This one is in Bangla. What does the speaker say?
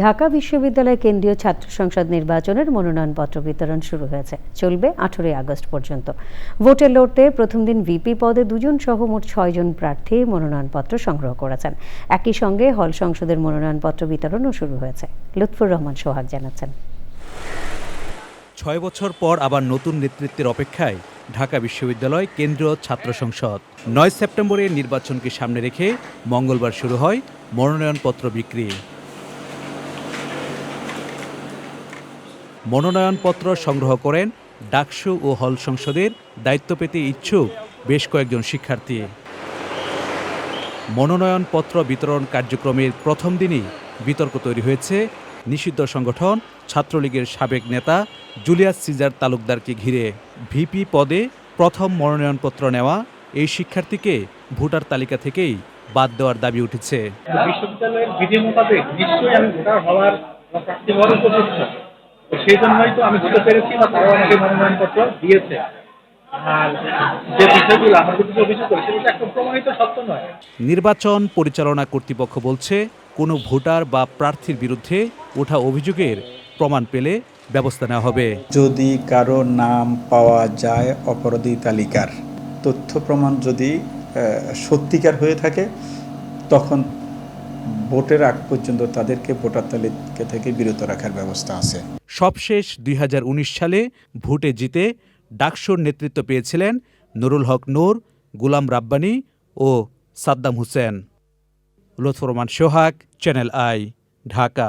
ঢাকা বিশ্ববিদ্যালয় কেন্দ্রীয় ছাত্র সংসদ নির্বাচনের মনোনয়নপত্র বিতরণ শুরু হয়েছে। চলবে আঠেরোই আগস্ট পর্যন্ত। ভোটে লড়তে প্রথম দিন ভিপি পদে দুজন সহ মোট ছয়জন প্রার্থী মনোনয়নপত্র সংগ্রহ করেছেন। একই সঙ্গে হল সংসদের মনোনয়নপত্র বিতরণও শুরু হয়েছে। লুৎফুর রহমান সোহাগ জানাচ্ছেন। ছয় বছর পর আবার নতুন নেতৃত্বের অপেক্ষায় ঢাকা বিশ্ববিদ্যালয় কেন্দ্রীয় ছাত্র সংসদ। নয় সেপ্টেম্বরের নির্বাচনকে সামনে রেখে মঙ্গলবার শুরু হয় মনোনয়নপত্র বিক্রি। মনোনয়নপত্র সংগ্রহ করেন ডাকসু ও হল সংসদের দায়িত্ব পেতে ইচ্ছুক বেশ কয়েকজন শিক্ষার্থী। মনোনয়নপত্র বিতরণ কার্যক্রমের প্রথম দিনই বিতর্ক তৈরি হয়েছে। নিষিদ্ধ সংগঠন ছাত্রলীগের সাবেক নেতা জুলিয়াস সিজার তালুকদারকে ঘিরে ভিপি পদে প্রথম মনোনয়নপত্র নেওয়া এই শিক্ষার্থীকে ভোটার তালিকা থেকেই বাদ দেওয়ার দাবি উঠেছে। বিশ্ববিদ্যালয়ের বিধি মোতাবেক নিশ্চয়ই আমি ভোটার হওয়ার সেই জন্যই তো আমি হতে পেরেছি বা তারাও আমাকে মনোনয়নপত্র দিয়েছে। নির্বাচন পরিচালনা কর্তৃপক্ষ বলছে কোনো ভোটার বা প্রার্থীর বিরুদ্ধে ওঠা অভিযোগের প্রমাণ পেলে ব্যবস্থা নেওয়া হবে। যদি কারও নাম পাওয়া যায় অপরাধী তালিকার তথ্য প্রমাণ যদি সত্যিকার হয়ে থাকে তখন ভোটের আগ পর্যন্ত তাদেরকে ভোটার তালিকা থেকে বিরত রাখার ব্যবস্থা আছে। সবশেষ দুই হাজার উনিশ সালে ভোটে জিতে ডাকসুর নেতৃত্ব পেয়েছিলেন নুরুল হক নূর, গুলাম রাব্বানি ও Saddam Hussain. Lutfor Rahman Sohag, channel I, Dhaka.